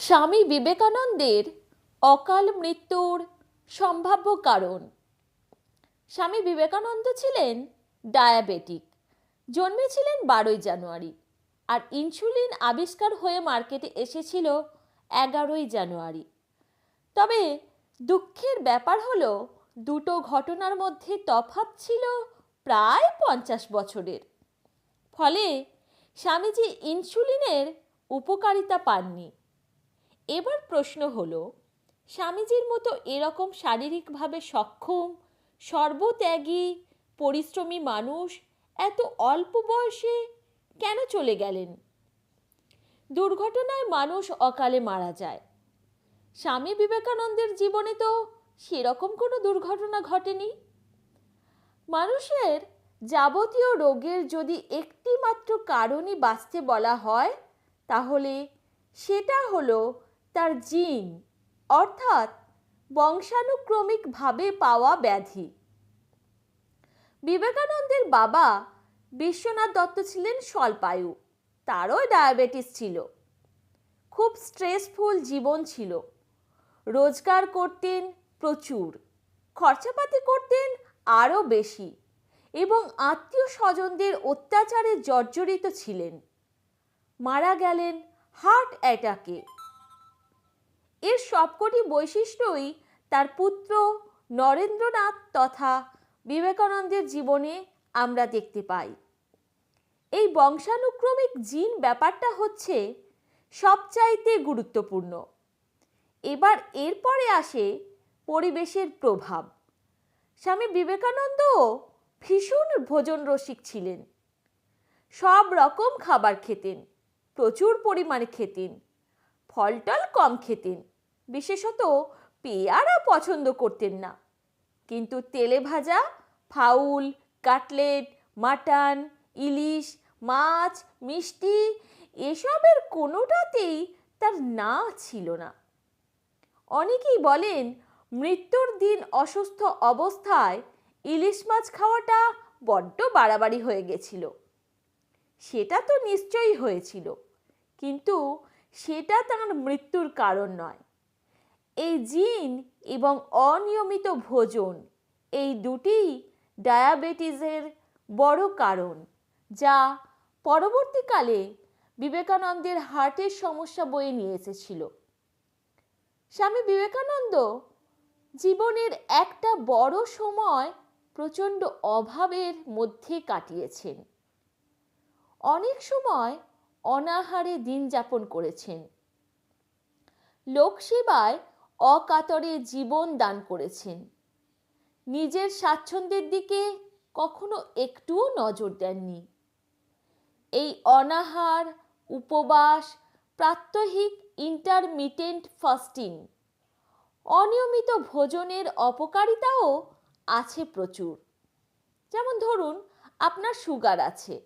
স্বামী বিবেকানন্দের অকাল মৃত্যুর সম্ভাব্য কারণ। স্বামী বিবেকানন্দ ছিলেন ডায়াবেটিক। জন্মেছিলেন বারোই জানুয়ারি আর ইনসুলিন আবিষ্কার হয়ে মার্কেটে এসেছিল এগারোই জানুয়ারি। তবে দুঃখের ব্যাপার হলো, দুটো ঘটনার মধ্যে তফাত ছিল প্রায় পঞ্চাশ বছরের। ফলে স্বামীজি ইনসুলিনের উপকারিতা পাননি। এবার প্রশ্ন হলো, স্বামীজির মতো এরকম শারীরিকভাবে সক্ষম, সর্বত্যাগী, পরিশ্রমী মানুষ এত অল্প বয়সে কেন চলে গেলেন? দুর্ঘটনায় মানুষ অকালে মারা যায়। স্বামী বিবেকানন্দের জীবনে তো সেরকম কোনো দুর্ঘটনা ঘটেনি। মানুষের যাবতীয় রোগের যদি একটি মাত্র কারণই বাঁচতে বলা হয়, তাহলে সেটা হলো তার জিন, অর্থাৎ বংশানুক্রমিকভাবে পাওয়া ব্যাধি। বিবেকানন্দের বাবা বিশ্বনাথ দত্ত ছিলেন স্বল্পায়ু, তারও ডায়াবেটিস ছিল। খুব স্ট্রেসফুল জীবন ছিল। রোজগার করতেন প্রচুর, খরচাপাতি করতেন আরও বেশি এবং আত্মীয় স্বজনদের অত্যাচারে জর্জরিত ছিলেন। মারা গেলেন হার্ট অ্যাটাকে। এর সবকটি বৈশিষ্ট্যই তার পুত্র নরেন্দ্রনাথ তথা বিবেকানন্দের জীবনে আমরা দেখতে পাই। এই বংশানুক্রমিক জিন ব্যাপারটা হচ্ছে সবচাইতে গুরুত্বপূর্ণ। এবার এরপরে আসে পরিবেশের প্রভাব। স্বামী বিবেকানন্দও ভীষণ ভোজন রসিক ছিলেন। সব রকম খাবার খেতেন, প্রচুর পরিমাণে খেতেন। ফলটল কম খেতেন। বিশেষত পেয়ারা পছন্দ করতেন না। কিন্তু তেলে ভাজা, ফাউল, কাটলেট, মাটন, ইলিশ, মাছ, মিষ্টি এসবের কোনোটাতেই তার না ছিল না। অনেকেই বলেন, মৃত্যুর দিন অসুস্থ অবস্থায় ইলিশ মাছ খাওয়াটা বড্ড বাড়াবাড়ি হয়ে গেছিল। সেটা তো নিশ্চয়ই হয়েছিল। কিন্তু সেটা তার মৃত্যুর কারণ নয়। এই জিন এবং অনিয়মিত ভোজন, এই দুটি ডায়াবেটিসের বড় কারণ, যা পরবর্তীকালে বিবেকানন্দের হার্টের সমস্যা বয়ে নিয়ে এসেছিল। স্বামী বিবেকানন্দ জীবনের একটা বড় সময় প্রচণ্ড অভাবের মধ্যে কাটিয়েছেন। অনেক সময় অনাহারে দিন যাপন করেছেন। লোকসেবায় অকাতরে জীবন দান করেছেন। নিজের স্বাচ্ছন্দ্যের দিকে কখনো একটুও নজর দেননি। এই অনাহার, উপবাস, প্রাত্যহিক ইন্টারমিটেন্ট ফাস্টিং অনিয়মিত ভোজনের অপকারিতাও আছে প্রচুর। যেমন ধরুন, আপনার সুগার আছে।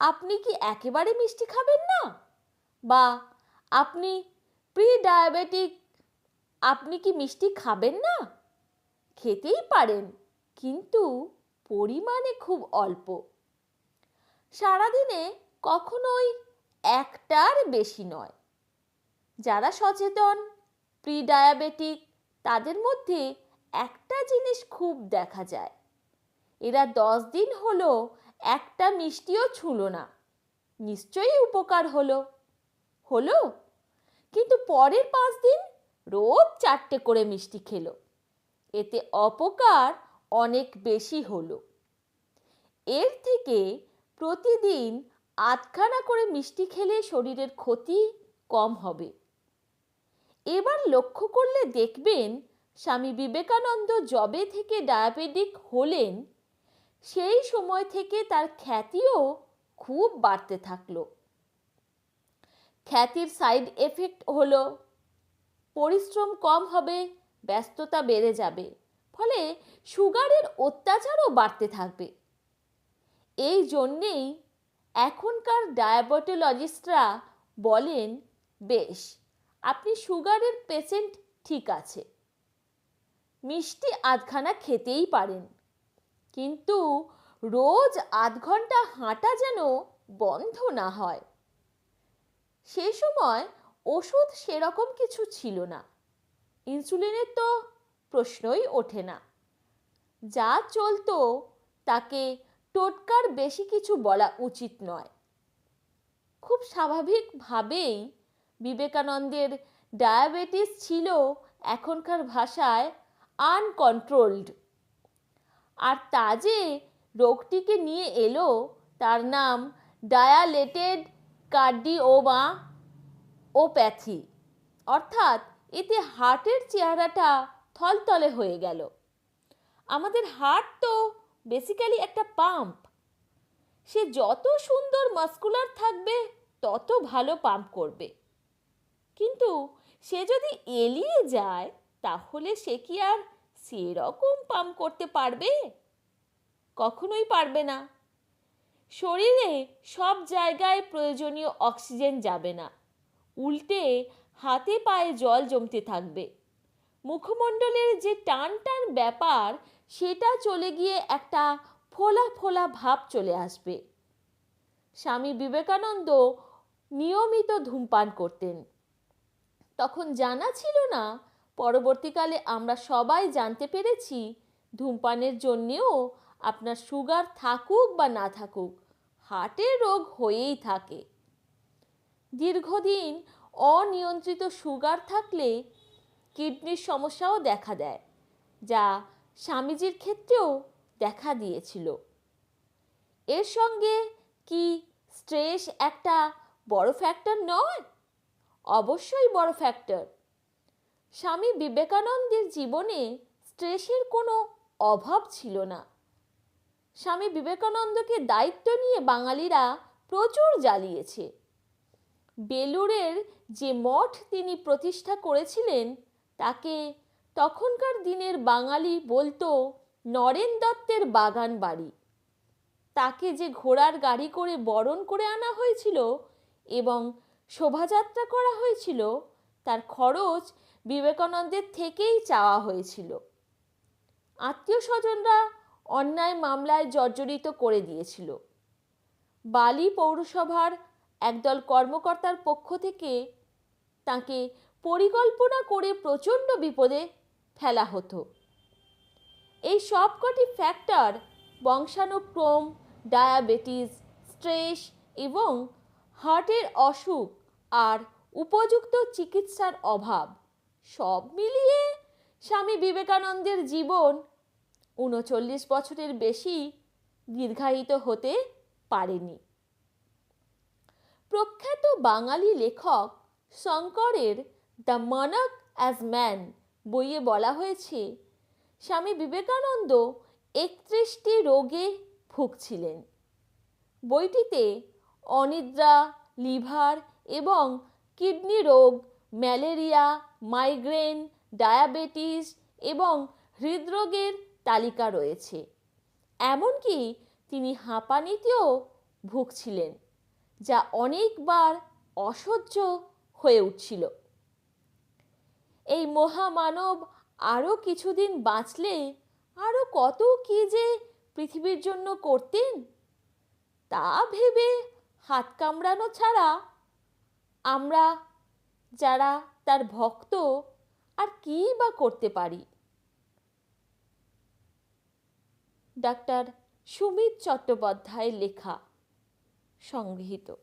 আপনি কি একেবারে মিষ্টি খাবেন না? বা আপনি প্রি ডায়াবেটিক আপনি কি মিষ্টি খাবেন না? খেতেই পারেন, কিন্তু পরিমাণে খুব অল্প। সারাদিনে কখনোই একটার বেশি নয়। যারা সচেতন প্রি ডায়াবেটিক তাদের মধ্যে একটা জিনিস খুব দেখা যায়। এরা দশ দিন হলো একটা মিষ্টিও ছুঁলো না। নিশ্চয়ই উপকার হলো। হলো? কিন্তু পরের পাঁচ দিন রোজ চারটে করে মিষ্টি খেলো। এতে অপকার অনেক বেশি হলো। এর থেকে প্রতিদিন আধখানা করে মিষ্টি খেলে শরীরের ক্ষতি কম হবে। এবার লক্ষ্য করলে দেখবেন স্বামী বিবেকানন্দ জবে থেকে ডায়াবেটিক হলেন সেই সময় থেকে তার খ্যাতিও খুব বাড়তে থাকল। খ্যাতির সাইড এফেক্ট হলো, পরিশ্রম কম হবে, ব্যস্ততা বেড়ে যাবে, ফলে সুগারের অত্যাচারও বাড়তে থাকবে। এই জন্যেই এখনকার ডায়াবেটোলজিস্টরা বলেন, বেশ, আপনি সুগারের পেশেন্ট ঠিক আছে। মিষ্টি আধখানা খেতেই পারেন। কিন্তু রোজ আধ ঘণ্টা হাঁটা যেন বন্ধ না হয়। সে সময় ওষুধ সেরকম কিছু ছিল না। ইনসুলিনের তো প্রশ্নই ওঠে না। যা চলতো তাকে টোটকার বেশি কিছু বলা উচিত নয়। খুব স্বাভাবিকভাবেই বিবেকানন্দের ডায়াবেটিস ছিল এখনকার ভাষায় আনকন্ট্রোলড। আর তা যে রোগটিকে নিয়ে এলো, তার নাম ডায়ালেটেড কার্ডিওমা ওপ্যাথি। অর্থাৎ এতে হার্টের চেহারাটা থলতলে হয়ে গেল। আমাদের হার্ট তো বেসিক্যালি একটা পাম্প সে যত সুন্দর মাস্কুলার থাকবে, তত ভালো পাম্প করবে। কিন্তু সে যদি এলিয়ে যায়, তাহলে সে কি আর সেরকম পাম্প করতে পারবে? কখনোই পারবে না। শরীরে সব জায়গায় প্রয়োজনীয় অক্সিজেন যাবে না। উল্টে হাতে পায়ে জল জমতে থাকবে। মুখমণ্ডলের যে টান টান ব্যাপার, সেটা চলে গিয়ে একটা ফোলা ফোলা ভাব চলে আসবে। স্বামী বিবেকানন্দ নিয়মিত ধূমপান করতেন। তখন জানা ছিল না পরবর্তীকালে আমরা সবাই জানতে পেরেছি, ধূমপানের জন্যেও আপনার সুগার থাকুক বা না থাকুক, হার্টের রোগ হয়েই থাকে। দীর্ঘদিন অনিয়ন্ত্রিত সুগার থাকলে কিডনির সমস্যাও দেখা দেয়, যা স্বামীজির ক্ষেত্রেও দেখা দিয়েছিল। এর সঙ্গে কি স্ট্রেস একটা বড় ফ্যাক্টর নয়? অবশ্যই বড় ফ্যাক্টর স্বামী বিবেকানন্দের জীবনে স্ট্রেসের কোনো অভাব ছিল না। স্বামী বিবেকানন্দকে দায়িত্ব নিয়ে বাঙালিরা প্রচুর জ্বালিয়েছে। বেলুড়ের যে মঠ তিনি প্রতিষ্ঠা করেছিলেন, তাকে তখনকার দিনের বাঙালি বলতো নরেন দত্তের বাগান বাড়ি। তাকে যে ঘোড়ার গাড়ি করে বরণ করে আনা হয়েছিল এবং শোভাযাত্রা করা হয়েছিল, তার খরচ বিবেকানন্দের থেকেই চাওয়া হয়েছিল। আত্মীয় স্বজনরা অন্যায় মামলায় জর্জরিত করে দিয়েছিল। বালি পৌরসভার একদল কর্মকর্তার পক্ষ থেকে তাকে পরিকল্পনা করে প্রচণ্ড বিপদে ফেলা হতো। এই সবকটি ফ্যাক্টর বংশানুক্রম, ডায়াবেটিস, স্ট্রেস এবং হার্টের অসুখ আর উপযুক্ত চিকিৎসার অভাব সব মিলিয়ে স্বামী বিবেকানন্দের জীবন উনচল্লিশ বছরের বেশি দীর্ঘায়িত হতে পারেনি। প্রখ্যাত বাঙালি লেখক শঙ্করের দ্য মনক অ্যাজ ম্যান বইয়ে বলা হয়েছে, স্বামী বিবেকানন্দ একত্রিশটি রোগে ভুগছিলেন। বইটিতে অনিদ্রা, লিভার এবং কিডনি রোগ ম্যালেরিয়া, মাইগ্রেন, ডায়াবেটিস এবং হৃদরোগের তালিকা রয়েছে। এমনকি তিনি হাঁপানিতেও ভুগছিলেন, যা অনেকবার অসহ্য হয়ে উঠছিল। এই মহামানব আরও কিছুদিন বাঁচলে আরও কত কী যে পৃথিবীর জন্য করতেন, তা ভেবে হাত কামড়ানো ছাড়া আমরা যারা তার ভক্ত আর কী বা করতে পারি? ডাক্তার সুমিত চট্টোপাধ্যায় লেখা সংগৃহীত।